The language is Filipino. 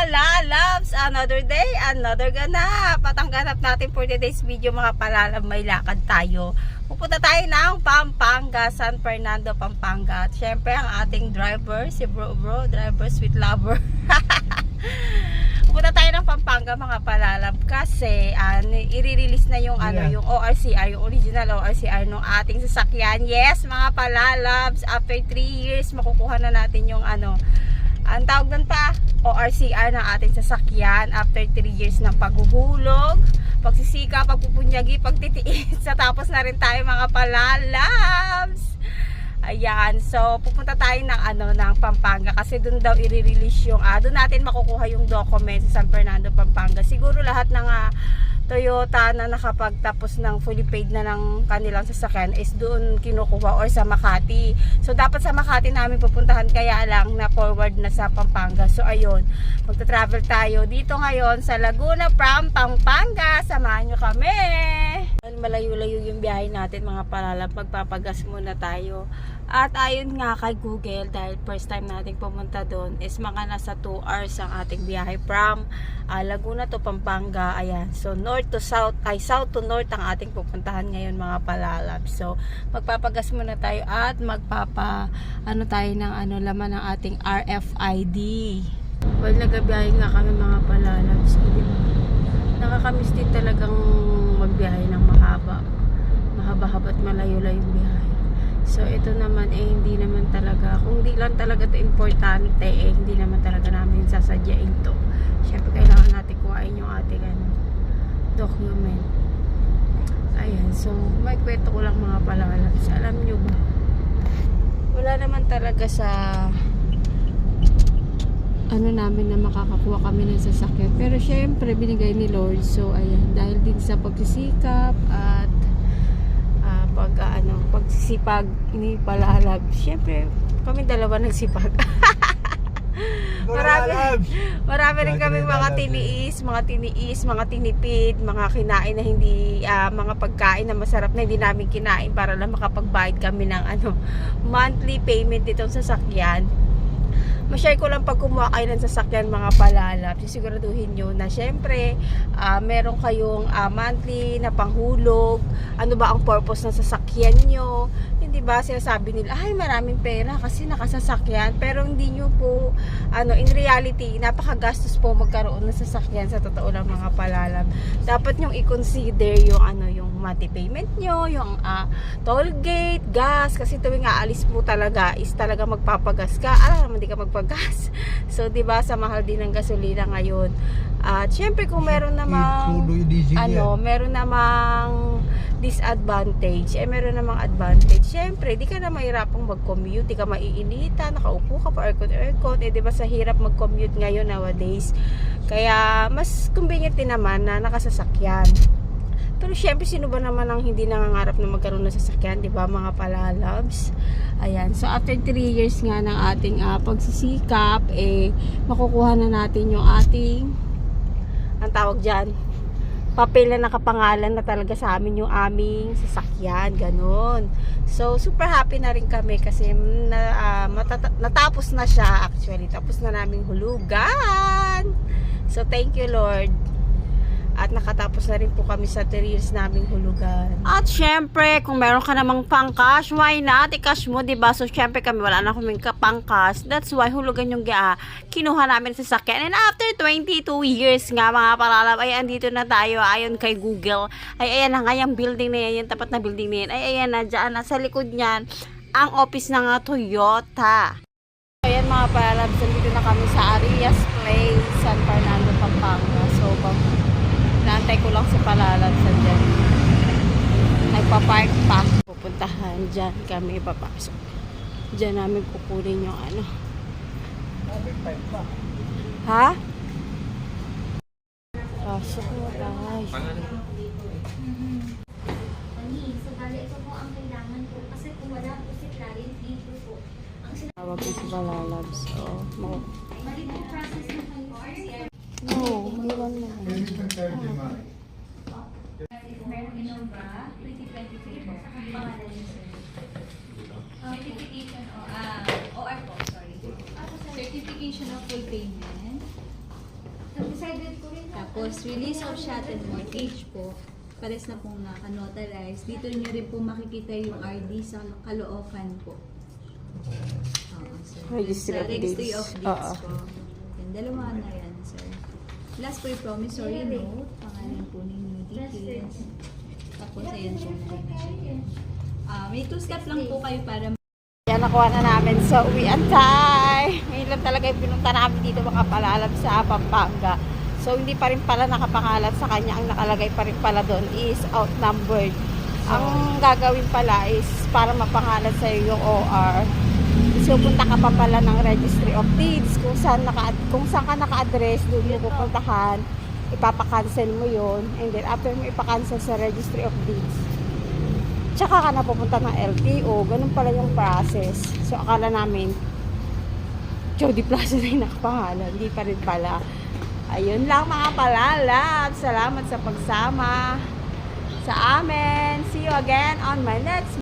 palalabs! Another day, another ganap. At ang ganap natin for today's video mga palalab, may lakad tayo. Pupunta tayo ng Pampanga, San Fernando, Pampanga. At syempre ang ating driver, si Bro Bro, driver sweet lover. Pupunta tayo ng Pampanga mga palalab kasi uh, i-release na yung ano Yeah. yung ORCR, yung original ORCR ng ating sasakyan. Yes, mga palalabs, after 3 years makukuha na natin yung ano ang tawag doon pa ORCR ng ating sasakyan after 3 years ng paghuhulog, pagsisika, pagpupunyagi, pagtitiis. Sa tapos na rin tayo mga palalabs. Ayan, so pupunta tayo ng ano ng Pampanga kasi doon daw i-release yung ah, doon natin makukuha yung document sa San Fernando, Pampanga. Siguro lahat ng ah, Toyota na nakapagtapos ng fully paid na ng kanilang sasakyan is doon kinukuha or sa Makati. So dapat sa Makati namin pupuntahan kaya lang na forward na sa Pampanga. So ayun, magta-travel tayo dito ngayon sa Laguna from Pampanga. Samahan nyo kami! Dahil Malayo-layo yung biyahe natin mga palalap. Magpapagas muna tayo. At ayon nga kay Google, dahil first time nating pumunta doon, is mga nasa 2 hours ang ating biyahe from ah, Laguna to Pampanga. Ayan. So, north to south, ay south to north ang ating pupuntahan ngayon mga palalab. So, magpapagas muna tayo at magpapa, ano tayo ng ano, laman ng ating RFID. Well, nagabiyahe nga kami mga palalab. So, di ba? Nakakamiss din talagang magbiyahe ng mahaba. Mahaba-haba at malayo-layo yung biyahe. So, ito naman eh, hindi naman talaga, kung di lang talaga ito importante eh, hindi naman talaga namin sasadyain to. Siyempre, kailangan natin kuhain yung ating ano, document. Ayan, so, may kwento ko lang mga palalabs. Alam nyo ba? Wala naman talaga sa ano namin na makakakuha kami ng sasakyan. Pero syempre, binigay ni Lord. So, ayan, dahil din sa pagsisikap at ah, pag ah, ano, pagsisipag ni palalab. Syempre, kami dalawa nagsipag. Marami, marami rin kami mga tiniis, mga tiniis, mga tinipid, mga kinain na hindi, ah, mga pagkain na masarap na hindi namin kinain para lang makapagbayad kami ng ano, monthly payment ditong sasakyan ma-share ko lang pag kumuha kayo ng sasakyan mga palalap, sisiguraduhin nyo na syempre, ah, meron kayong ah, monthly na panghulog, ano ba ang purpose ng sasakyan nyo, hindi ba sinasabi nila, ay maraming pera kasi nakasasakyan, pero hindi nyo po, ano, in reality, napakagastos po magkaroon ng sasakyan sa totoo lang mga palalap. Dapat nyong i-consider yung ano, yung monthly payment nyo, yung ah, toll gate, gas, kasi tuwing aalis mo talaga is talaga magpapagas ka. Alam naman di ka magpagas. So, di ba sa mahal din ng gasolina ngayon. At syempre kung meron namang ano, meron namang disadvantage, eh meron namang advantage. Syempre, di ka na mahirapang mag-commute, di ka maiinita, nakaupo ka pa aircon aircon, eh di ba sa hirap mag-commute ngayon nowadays. Kaya mas convenient din naman na nakasasakyan. Pero syempre, sino ba naman ang hindi nangangarap na magkaroon ng sasakyan, di ba mga palalabs? Ayan, so after 3 years nga ng ating ah, pagsisikap, eh, makukuha na natin yung ating, ang tawag dyan, papel na nakapangalan na talaga sa amin yung aming sasakyan, ganun. So, super happy na rin kami kasi na, ah, matata- natapos na siya actually. Tapos na naming hulugan. So, thank you Lord. At nakatapos na rin po kami sa 3 years naming hulugan. At syempre, kung meron ka namang pang-cash, why not? I-cash mo, diba? So, syempre kami, wala na kaming ka- pang-cash. That's why hulugan yung gia. Kinuha namin sa sasakyan. And after 22 years nga, mga palalab, ay andito na tayo. Ayon kay Google. Ay, ayan na nga yung building na yan, yung tapat na building na yan. Ay, ayan na, dyan na, sa likod niyan, ang office ng Toyota. Ayan mga palalabs, nandito na kami sa Arias Place, San Fernando, Pampanga. So, pag naantay ko lang si palalabs dyan. Nagpa-park pa. Pupuntahan dyan kami papasok. Dyan namin kukunin yung ano. Ha? Pasok mo guys. So bali ito po ang kailangan po kasi kung wala po si client dito po ang sila Tawag ko si palalabs. Oh, mo. mali po process na kayo No, iwan mo. Innova 2023 po pangalan niyo sir Certification o ah OR po sorry certification of full payment, private ko rin. Tapos, release of and mortgage po. Pares na pong naka-notarize. Dito nyo rin po makikita yung RD sa Caloocan po. Oo, sir. Registry Sa of Registry Deeds. of Deeds Oo. po. Yung dalawa na yan, sir. Last po yung promissory note. Pangalan po ninyo details. Tapos, ayan po na. Ah, may two-step lang po kayo para Yan, nakuha na namin sa uwian time. Ngayon lang talaga yung pinunta namin dito makapalalam sa Pampanga. So, hindi pa rin pala nakapangalan sa kanya. Ang nakalagay pa rin pala doon is outnumbered. Ang gagawin pala is para mapangalan sa yung OR. So, punta ka pa pala ng Registry of Deeds. Kung saan, naka, kung saan ka naka-address, doon mo pupuntahan. Ipapakancel mo yon And then, after mo ipakancel sa Registry of Deeds, tsaka ka na pupunta ng LTO. Ganun pala yung process. So, akala namin, Jody Plaza na yung nakapangalan. Hindi pa rin pala. Ayun lang mga palalab. Salamat sa pagsama sa amin. See you again on my next